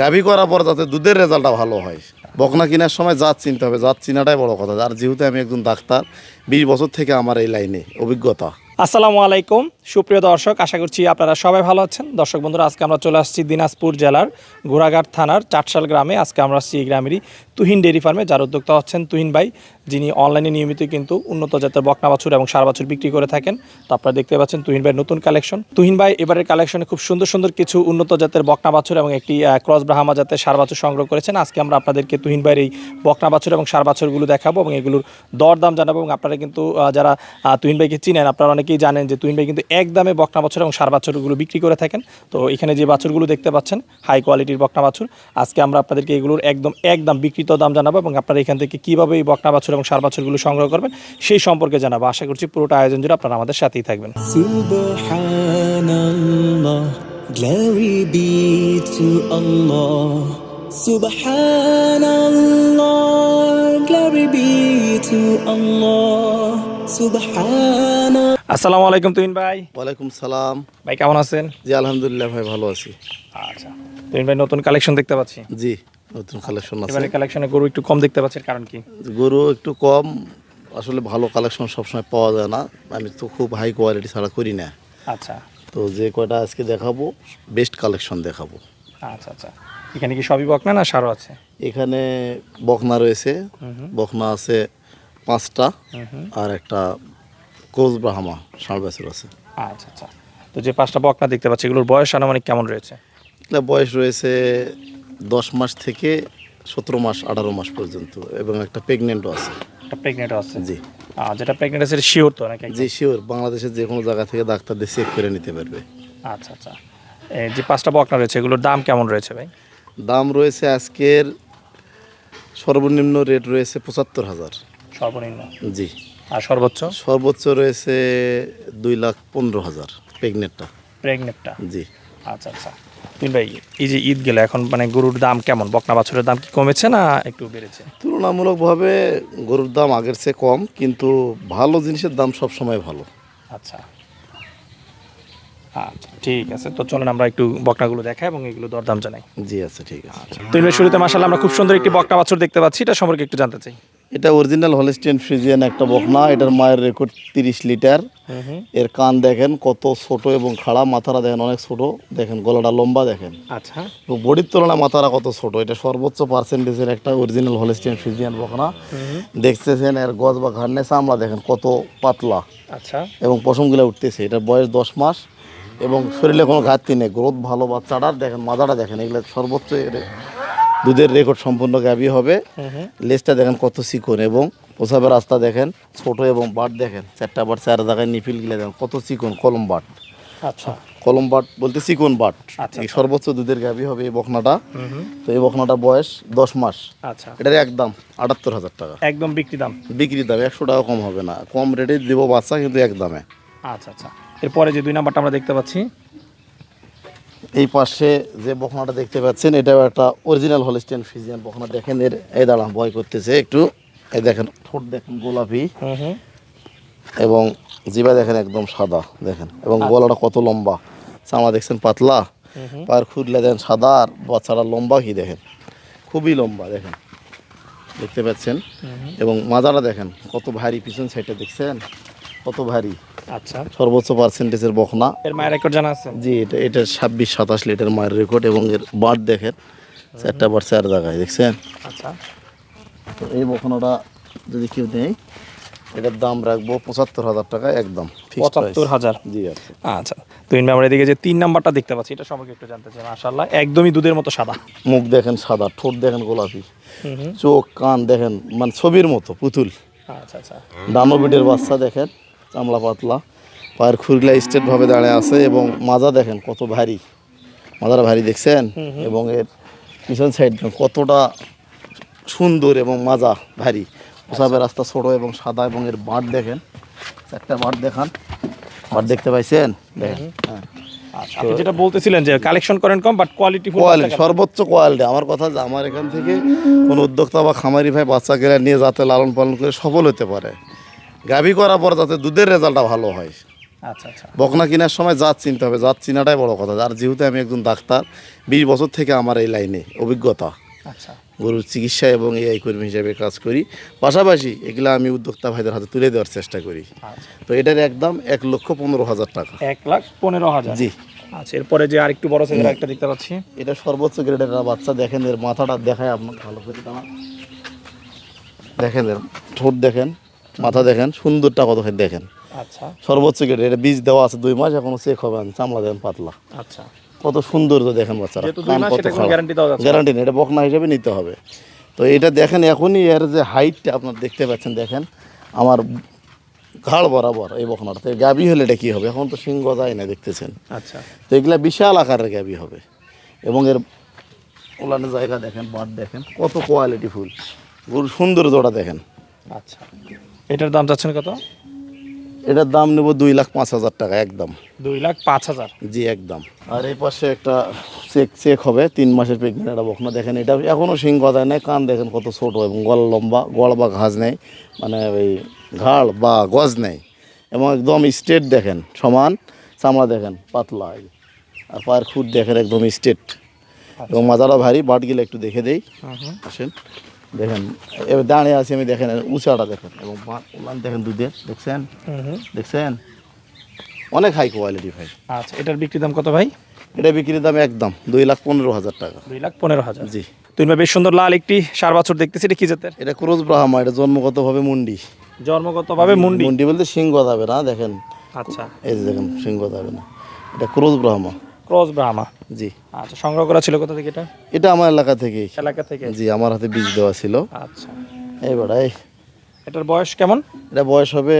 গাভী করার পর যাতে দুধের রেজাল্টটা ভালো হয়। বকনা কেনার সময় জাত চিনতে হবে, জাত চিনাটাই বড় কথা। আর যেহেতু আমি একজন ডাক্তার, বিশ বছর থেকে আমার এই লাইনে অভিজ্ঞতা। আসসালামু আলাইকুম। সুপ্রিয় দর্শক, আশা করছি আপনারা সবাই ভালো আছেন। দর্শক বন্ধুরা, আজকে আমরা চলে আসছি দিনাজপুর জেলার ঘোড়াঘাট থানার চাটশাল গ্রামে। আজকে আমরা আসছি এই গ্রামেরই তুহিন ডেরি ফার্মে। যার উদ্যোক্তা হচ্ছেন তুহিন ভাই। যিনি অনলাইনে নিয়মিত কিন্তু উন্নত জাতের বকনা বাছুর এবং সার বাছুর বিক্রি করে থাকেন, তো আপনারা দেখতে পাচ্ছেন তুহিন ভাই নতুন কালেকশন। তুহিন ভাই, এবারের কালেকশনে খুব সুন্দর সুন্দর কিছু উন্নত জাতের বকনা বাছুর এবং একটি ক্রস ব্রাহ্মা জাতের সার বাছুর সংগ্রহ করেছেন। আজকে আমরা আপনাদেরকে তুহিন ভাইয়ের এই বকনা বাছুর এবং সার বাছুরগুলো দেখাবো এবং এগুলোর দরদাম জানাব এবং আপনারা কিন্তু যারা তুহিন ভাইকে চিনেন, আপনারা অনেকেই জানেন যে তুহিন ভাই কিন্তু এক দামে বকনা বাছুর এবং সার বাছুরগুলো বিক্রি করে থাকেন। তো এখানে যে বাছুরগুলো দেখতে পাচ্ছেন, হাই কোয়ালিটির বকনা বাছুর। আজকে আমরা আপনাদেরকে এগুলোর একদম একদম বিকৃত দাম জানাব এবং আপনারা এখান থেকে কীভাবে এই বকনা বাছুর এবং সার বাছুরগুলো সংগ্রহ করবেন সেই সম্পর্কে জানাব। আশা করছি পুরোটা আয়োজন জুড়ে আপনারা আমাদের সাথেই থাকবেন। glory be to Allah. Subhanallah, glory be to Allah. Subhanallah. আসসালামু আলাইকুম তুহিন ভাই। ওয়ালাইকুম সালাম। ভাই কেমন আছেন? জি আলহামদুলিল্লাহ ভাই ভালো আছি। আচ্ছা। তুহিন ভাই নতুন কালেকশন দেখতে পাচ্ছি। জি। নতুন কালেকশন আছে। এবারে কালেকশনে গরু একটু কম দেখতে পাচ্ছেন কারণ কি? গরু একটু কম আসলে ভালো কালেকশন সবসময় পাওয়া যায় না। আমি তো খুব হাই কোয়ালিটি ছাড়া করি না। আচ্ছা। তো যে কয়টা আজকে দেখাবো বেস্ট কালেকশন দেখাবো। আচ্ছা আচ্ছা। এখানে কি সবই বকনা না সারও আছে? এখানে বকনা রয়েছে। বকনা আছে পাঁচটা আর একটা কোচ ব্রাহ্মা ষাঁড় বেচুর আছে। আচ্ছা আচ্ছা। তো যে পাঁচটা বকনা দেখতে পাচ্ছি এগুলোর বয়স আনুমানিক কেমন রয়েছে? বয়স রয়েছে দশ মাস থেকে সতেরো মাস আঠারো মাস পর্যন্ত এবং একটা প্রেগনেন্টও আছে। একটা প্রেগনেন্ট আছে? জি। যেটা প্রেগনেন্ট আছে শিওর তো নাকি? জি শিওর বাংলাদেশের যে কোনো জায়গা থেকে ডাক্তারদের চেক করে নিতে পারবে। আচ্ছা আচ্ছা। এই যে পাঁচটা বকনা রয়েছে এগুলোর দাম কেমন রয়েছে ভাই? দাম রয়েছে আজকের সর্বনিম্ন রেট রয়েছে পঁচাত্তর হাজার। সর্বনিম্ন? জি। আর সর্বোচ্চ? সর্বোচ্চ রয়েছে দুই লাখ পনেরো হাজার প্রেগনেন্টটা প্রেগনেন্টটা জি। আচ্ছা আচ্ছা। ভাই এই যে ঈদ গেলে এখন মানে গরুর দাম কেমন? বকনা বাছুরের দাম কি কমেছে না একটু বেড়েছে? তুলনামূলকভাবে গরুর দাম আগের চেয়ে কম কিন্তু ভালো জিনিসের দাম সব সময় ভালো। আচ্ছা। আচ্ছা ঠিক আছে। তো চলেন আমরা একটু বকনাগুলো দেখাই এবং এগুলো দরদাম জানাই। জি আছে ঠিক আছে। তো শুরুতে মাসাল্লাহ আমরা খুব সুন্দর একটি বকনা বাছুর দেখতে পাচ্ছি এটা সম্পর্কে একটু জানতে চাই। এটা অরিজিনাল হলিস্টিয়ান ফ্রিজিয়ান একটা বকনা এটার মায়ের রেকর্ড তিরিশ লিটার। এর কান দেখেন কত ছোট এবং খাড়া মাথারা দেখেন অনেক ছোট। দেখেন গলাটা লম্বা দেখেন। আচ্ছা। এবং বডির তুলনায় মাথারা কত ছোট এটা সর্বোচ্চ পার্সেন্টেজের একটা অরিজিনাল হলিস্টিয়ান ফ্রিজিয়ান বকনা। দেখতেছেন এর গজ বা ঘাড়নে চামড়া দেখেন কত পাতলা। আচ্ছা। এবং পশমগুলো উঠতেছে এটার বয়স দশ মাস। এবং শরীরে কোনো ঘাটতি নেই গ্রোথ ভালো বাচ্চাটার দেখেন মাজাটা দেখেন এগুলো সর্বোচ্চ দুধের রেকর্ড সম্পূর্ণ গাবি হবে। লেজটা দেখেন কত চিকন এবং প্রসাবের রাস্তা দেখেন ছোট এবং বাট দেখেন চারটা বাট চার জায়গায় নিফিল গিলে দেখেন কত চিকন কলম বাট। আচ্ছা। কলম বাট বলতে চিকন বাট। আচ্ছা, এই সর্বোচ্চ দুধের গাবি হবে এই বকনাটা তো এই বকনাটা বয়স দশ মাস। আচ্ছা। এটার একদম আটাত্তর হাজার টাকা। একদম বিক্রি দাম। বিক্রি দাম একশো টাকা কম হবে না। কম রেটে দেবো বাচ্চা কিন্তু এক দামে। আচ্ছা আচ্ছা। এরপরে যে দুই নাম্বারটা আমরা দেখতে পাচ্ছি এই পাশে যে বখনাটা দেখতে পাচ্ছেন এটাও একটা অরিজিনাল হলিস্টিয়ান ফিজিয়ান বখনা। দেখেন এর এই দাঁড়া ভয় করতেছে একটু। এই দেখেন ঠোঁট দেখেন গোলাপি। এবং জিবা দেখেন একদম সাদা দেখেন। এবং গলাটা কত লম্বা। চামড়া দেখছেন পাতলা। পায়ের খুঁড়লে দেখেন সাদা আর বাচ্চাটা লম্বা কি দেখেন? খুবই লম্বা দেখেন। দেখতে পাচ্ছেন? এবং মাজাটা দেখেন কত ভারী পিছন সাইডটা দেখছেন? কত ভারী। আচ্ছা। সর্বোচ্চ পার্সেন্টেজের বখনা। এর মায়ের রেকর্ড জানা আছে? জি এটা এটা ছাব্বিশ সাতাশ লিটার মায়ের রেকর্ড এবং এর বাট দেখেন চারটা বার চার জায়গায় দেখছেন? আচ্ছা। তো এই বখনাটা যদি কেউ নেয় এটার দাম রাখব পঁচাত্তর হাজার টাকা একদম পঁচাত্তর হাজার? জি আচ্ছা। তো ইন আমরা এদিকে যে তিন নাম্বারটা দেখতে পাচ্ছি এটা সম্পর্কে একটু জানতে চাই মাশাআল্লাহ একদমই দুধের মতো সাদা। মুখ দেখেন সাদা ঠোঁট দেখেন গোলাপি চোখ কান দেখেন মানে ছবির মতো পুতুল। আচ্ছা আচ্ছা। দানবিটের বাচ্চা দেখেন চামড়া পাতলা। পায়ের খুরলা স্টেটভাবে দাঁড়িয়ে আছে এবং মাজা দেখেন কত ভারী। মাজাটা ভারী দেখছেন? এবং এর পিছন সাইড কতটা সুন্দর এবং মাজা ভারী। প্রসাবের রাস্তা ছোট এবং সাদা এবং এর বাঁট দেখেন। একটা বাঁট দেখান। বাঁট দেখতে পাইছেন? দেখেন হ্যাঁ। আচ্ছা আপনি যেটা বলতেছিলেন যে কালেকশন করেন কম বাট কোয়ালিটি কোয়ালিটি সর্বোচ্চ কোয়ালিটি আমার কথা যে আমার এখান থেকে কোনো উদ্যোক্তা বা খামারি ভাই বাচ্চা কেনা নিয়ে যাতে লালন পালন করে সফল হতে পারে। গাভী করার পর যাতে দুধের রেজাল্টটা ভালো হয়। আচ্ছা আচ্ছা। বকনা কেনার সময় জাত চিনতে হবে। জাত চিনাটাই বড় কথা। আর যেহেতু আমি একজন ডাক্তার বিশ বছর থেকে আমার এই লাইনে অভিজ্ঞতা। আচ্ছা। গরুর চিকিৎসা এবং এআই কর্মী হিসেবে কাজ করি। পাশাপাশি এগুলো আমি উদ্যোক্তা ভাইদের হাতে তুলে দেওয়ার চেষ্টা করি। আচ্ছা। তো এটার একদম এক লক্ষ পনেরো হাজার টাকা। এক লাখ পনেরো হাজার। জি। আচ্ছা এরপরে যে আরেকটু বড় সাইজের একটা দেখতে পাচ্ছি। এটা সর্বোচ্চ গ্রেডের বাচ্চা। দেখেন এর মাথাটা দেখায় আপনার ভালো করে দেখেন এর ঠোঁট দেখেন। মাথা দেখেন সুন্দরটা কত দেখেন। আচ্ছা। সর্বোচ্চ গ্রেড এটা বীজ দেওয়া আছে দুই মাস এখনও চেক হবে চামড়া দেন পাতলা। আচ্ছা। কত সৌন্দর্য দেখেন বাচ্চারা। গ্যারান্টি নেই এটা বকনা হিসেবে নিতে হবে। তো এটা দেখেন এখনই এর যে হাইটটা আপনার দেখতে পাচ্ছেন দেখেন আমার ঘাড় বরাবর এই বকনাটা গাবি হলে এটা কী হবে? এখন তো সিংহ যায় না দেখতেছেন। আচ্ছা। তো এগুলা বিশাল আকারের গাবি হবে। এবং এর ওলানের জায়গা দেখেন বাট দেখেন কত কোয়ালিটি ফুল। গরুর সৌন্দর্যটা দেখেন। আচ্ছা। এটার দাম চাচ্ছেন কত? এটার দাম নেব দুই লাখ পাঁচ হাজার টাকা একদম। দুই লাখ পাঁচ হাজার? জি একদম। আর এই পাশে একটা চেক চেক হবে তিন মাসের প্রেগনেন্ট একটা বকনা। দেখেন এটা এখনও সিং গদায় নেই কান দেখেন কত ছোট এবং গল লম্বা গলা বা ঘাস নেই মানে ওই ঘাড় বা গজ নেই। এবং একদম স্ট্রেট দেখেন সমান চামড়া দেখেন পাতলা। আর পায়ের খুঁট দেখেন একদম স্ট্রেট এবং মাজারা ভারী বাটগুলো একটু দেখে দেই। আসেন। দেখেন এবার দাঁড়িয়ে আছি আমি দেখেন উঁচাটা দেখেন এবং উলান দেখেন দুধের দেখছেন? দেখছেন? অনেক হাই কোয়ালিটি ভাই। আচ্ছা এটার বিক্রি দাম কত ভাই? এটা বিক্রির দাম একদম দুই লাখ পনেরো হাজার টাকা। দুই লাখ পনেরো হাজার। জি। তুই বেশ সুন্দর লাল একটি সার বাছুর দেখতেছি এটা কি জাতের? এটা ক্রোজ ব্রাহ্মা এটা জন্মগতভাবে মুন্ডি। জন্মগতভাবে মুন্ডি মুন্ডি। বলতে সিংহ যাবে না দেখেন। আচ্ছা। এই যে দেখেন সিংহ যাবে না। এটা ক্রোজ ব্রাহ্মা। Cross Brahma. জি। আচ্ছা সংগ্রহ করা ছিল কোথা থেকে এটা? এটা আমার এলাকা থেকেই। এলাকা থেকে? জি আমার হাতে বীজ দেওয়া ছিল। আচ্ছা। এই। এটার বয়স কেমন? এটা বয়স হবে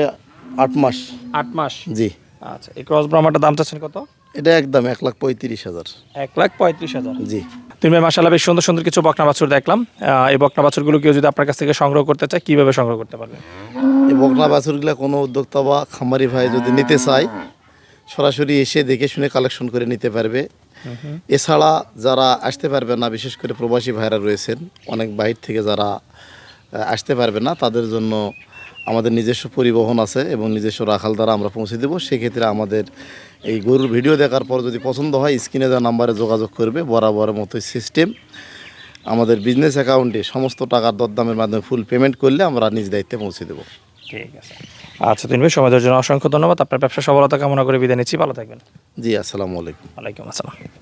আট মাস। আট মাস? জি। আচ্ছা এই ক্রস ব্রাহ্মাটার দাম চাচ্ছেন কত? এটা একদম এক লাখ পঁয়ত্রিশ হাজার। এক লাখ পঁয়ত্রিশ হাজার। জি। তুমি মাসাল্লাহ বেশ সুন্দর সুন্দর কিছু বকনা বাছুর দেখলাম। এই বকনা বাছুরগুলো কেউ যদি আপনার কাছ থেকে সংগ্রহ করতে চায় কীভাবে সংগ্রহ করতে পারবে? এই বকনা বাছুরগুলা কোনো উদ্যোক্তা বা খামারি ভাই যদি নিতে চায় সরাসরি এসে দেখে শুনে কালেকশন করে নিতে পারবে। এছাড়া যারা আসতে পারবে না, বিশেষ করে প্রবাসী ভাইরা রয়েছেন, অনেক বাইর থেকে যারা আসতে পারবে না, তাদের জন্য আমাদের নিজস্ব পরিবহন আছে এবং নিজস্ব রাখাল দ্বারা আমরা পৌঁছে দেবো। সেক্ষেত্রে আমাদের এই গরুর ভিডিও দেখার পর যদি পছন্দ হয়, স্ক্রিনে যা নাম্বারে যোগাযোগ করবে বরাবরের মতো সিস্টেম আমাদের বিজনেস অ্যাকাউন্টে সমস্ত টাকার দরদামের মাধ্যমে ফুল পেমেন্ট করলে আমরা নিজ দায়িত্বে পৌঁছে দেবো। ঠিক আছে। আচ্ছা তিন ভাই সময় দেওয়ার জন্য অসংখ্য ধন্যবাদ। আপনার ব্যবসা সফলতা কামনা করে বিদায় নিচ্ছি। ভালো থাকবেন। জি আসসালামু আলাইকুম। ওয়ালাইকুম আসসালাম।